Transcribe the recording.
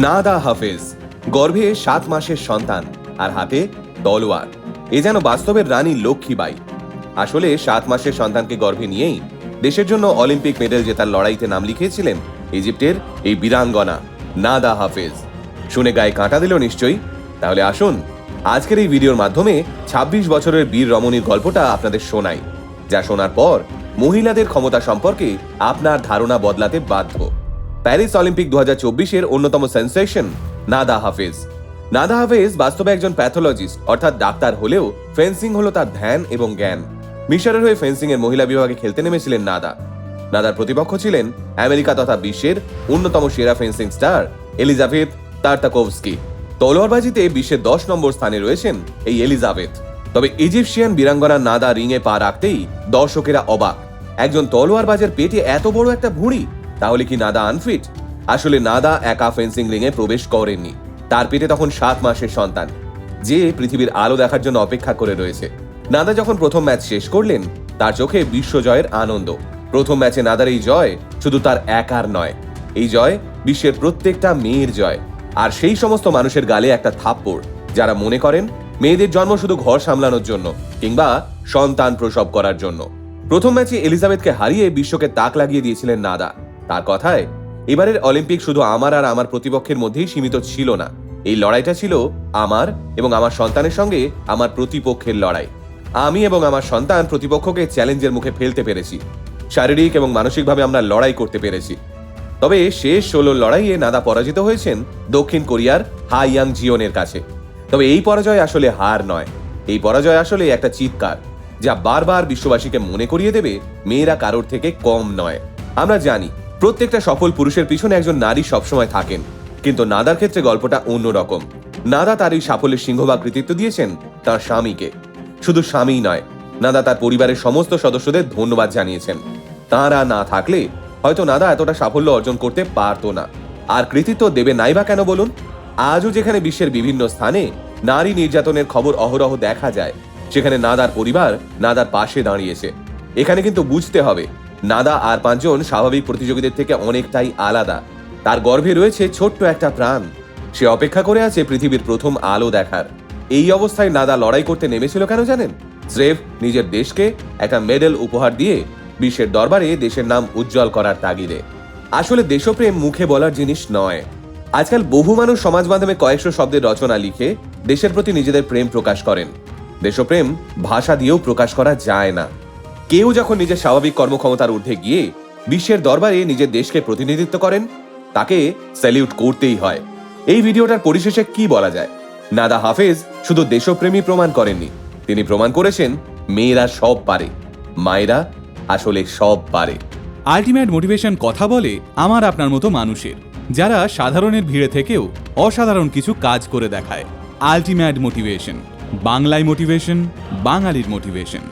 নাদা হাফেজ, গর্ভে সাত মাসের সন্তান আর হাতে তলোয়ার এ যেন বাস্তবের রানী লক্ষ্মীবাই আসলে সাত মাসের সন্তানকে গর্ভে নিয়েই দেশের জন্য অলিম্পিক মেডেল জেতার লড়াইতে নাম লিখিয়েছিলেন ইজিপ্টের এই বীরাঙ্গনা নাদা হাফেজ। শুনে গায়ে কাঁটা দিল নিশ্চয়ই? তাহলে আসুন, আজকের এই ভিডিওর মাধ্যমে ২৬ বছরের বীর রমণীর গল্পটা আপনাদের শোনাই, যা শোনার পর মহিলাদের ক্ষমতা সম্পর্কে আপনার ধারণা বদলাতে বাধ্য। প্যারিস অলিম্পিক দু হাজার চব্বিশের অন্যতম সেন্সেশন, নাদা হাফেজ। নাদা হাফেজ বাস্তবে একজন প্যাথোলজিস্ট, অর্থাৎ ডাক্তার হলেও ফেন্সিং হলো তার ধ্যান এবং জ্ঞান। মিশরের হয়ে ফেন্সিং এর মহিলা বিভাগে খেলতে নেমেছিলেন নাদা। নাদার প্রতিপক্ষ ছিলেন আমেরিকা তথা বিশ্বের অন্যতম সেরা ফেন্সিং স্টার, এলিজাবেথ তার্তাকোভস্কি। তলোয়ারবাজিতে বিশ্বের দশ নম্বর স্থানে রয়েছেন এই এলিজাবেথ। তবে ইজিপশিয়ান বীরাঙ্গনা নাদা রিংয়ে পা রাখতেই দর্শকেরা অবাক। একজন তলোয়ারবাজের পেটে এত বড় একটা ভুঁড়ি তাহলে কি নাদা আনফিট আসলে নাদা একা ফেন্সিং রিংয়ে প্রবেশ করেননি। তার পেটে তখন সাত মাসের সন্তান, যে পৃথিবীর আলো দেখার জন্য অপেক্ষা করে রয়েছে। নাদা যখন প্রথম ম্যাচ শেষ করলেন, তার চোখে বিশ্বজয়ের আনন্দ। প্রথম ম্যাচে নাদার এই জয় শুধু তার একার নয়, এই জয় বিশ্বের প্রত্যেকটা মেয়ের জয়। আর সেই সমস্ত মানুষের গালে একটা থাপ্পড়, যারা মনে করেন মেয়েদের জন্ম শুধু ঘর সামলানোর জন্য কিংবা সন্তান প্রসব করার জন্য। প্রথম ম্যাচে এলিজাবেথকে হারিয়ে বিশ্বকে তাক লাগিয়ে দিয়েছিলেন নাদা। তার কথায়, এবারের অলিম্পিক শুধু আমার আর আমার প্রতিপক্ষের মধ্যেই সীমিত ছিল না। এই লড়াইটা ছিল আমার এবং আমার সন্তানের সঙ্গে আমার প্রতিপক্ষের লড়াই। আমি এবং আমার সন্তান প্রতিপক্ষকে চ্যালেঞ্জের মুখে ফেলতে পেরেছি। শারীরিক এবং মানসিকভাবে আমরা লড়াই করতে পেরেছি। তবে শেষ ষোলো লড়াইয়ে নাদা পরাজিত হয়েছেন দক্ষিণ কোরিয়ার হা ইয়াং জিওনের কাছে। তবে এই পরাজয় আসলে হার নয়। এই পরাজয় আসলে একটা চিৎকার, যা বারবার বিশ্ববাসীকে মনে করিয়ে দেবে, মেয়েরা কারোর থেকে কম নয়। আমরা জানি প্রত্যেকটা সফল পুরুষের পিছনে একজন নারী সবসময় থাকেন। কিন্তু নাদার ক্ষেত্রে গল্পটা অন্যরকম নাদা তার এই সাফল্যের সিংহভাগ কৃতিত্ব দিয়েছেন তার স্বামীকে। শুধু স্বামী নয়, নাদা তার পরিবারের সমস্ত সদস্যদের ধন্যবাদ জানিয়েছেন। তাঁরা না থাকলে হয়তো নাদা এতটা সাফল্য অর্জন করতে পারতো না। আর কৃতিত্ব দেবে নাই বা কেন বলুন? আজও যেখানে বিশ্বের বিভিন্ন স্থানে নারী নির্যাতনের খবর অহরহ দেখা যায়, সেখানে নাদার পরিবার নাদার পাশে দাঁড়িয়েছে। এখানে কিন্তু বুঝতে হবে নাদা আর পাঁচজন স্বাভাবিক প্রতিযোগীদের থেকে অনেকটাই আলাদা। তার গর্ভে রয়েছে ছোট্ট একটা প্রাণ সে অপেক্ষা করে আছে পৃথিবীর প্রথম আলো দেখার। এই অবস্থায় নাদা লড়াই করতে নেমেছিল কেন জানেন? স্রেফ নিজের দেশকে একটা মেডেল উপহার দিয়ে বিশ্বের দরবারে দেশের নাম উজ্জ্বল করার তাগিদে। আসলে দেশপ্রেম মুখে বলার জিনিস নয়। আজকাল বহু মানুষ সমাজ মাধ্যমে কয়েকশো শব্দের রচনা লিখে দেশের প্রতি নিজেদের প্রেম প্রকাশ করেন। দেশপ্রেম ভাষা দিয়েও প্রকাশ করা যায় না। কেউ যখন নিজের স্বাভাবিক কর্মক্ষমতার ঊর্ধ্বে গিয়ে বিশ্বের দরবারে নিজের দেশকে প্রতিনিধিত্ব করেন, তাকে স্যালিউট করতেই হয়। এই ভিডিওটার পরিশেষে কি বলা যায়? নাদা হাফেজ শুধু দেশপ্রেমী প্রমাণ করেননি, তিনি প্রমাণ করেছেন মেয়েরা সব পারে, মায়েরা আসলে সব পারে। আলটিমেট মোটিভেশন কথা বলে আমার আপনার মতো মানুষের, যারা সাধারণের ভিড়ে থেকেও অসাধারণ কিছু কাজ করে দেখায়। আলটিমেট মোটিভেশন, বাংলায় মোটিভেশন, বাঙালির মোটিভেশন।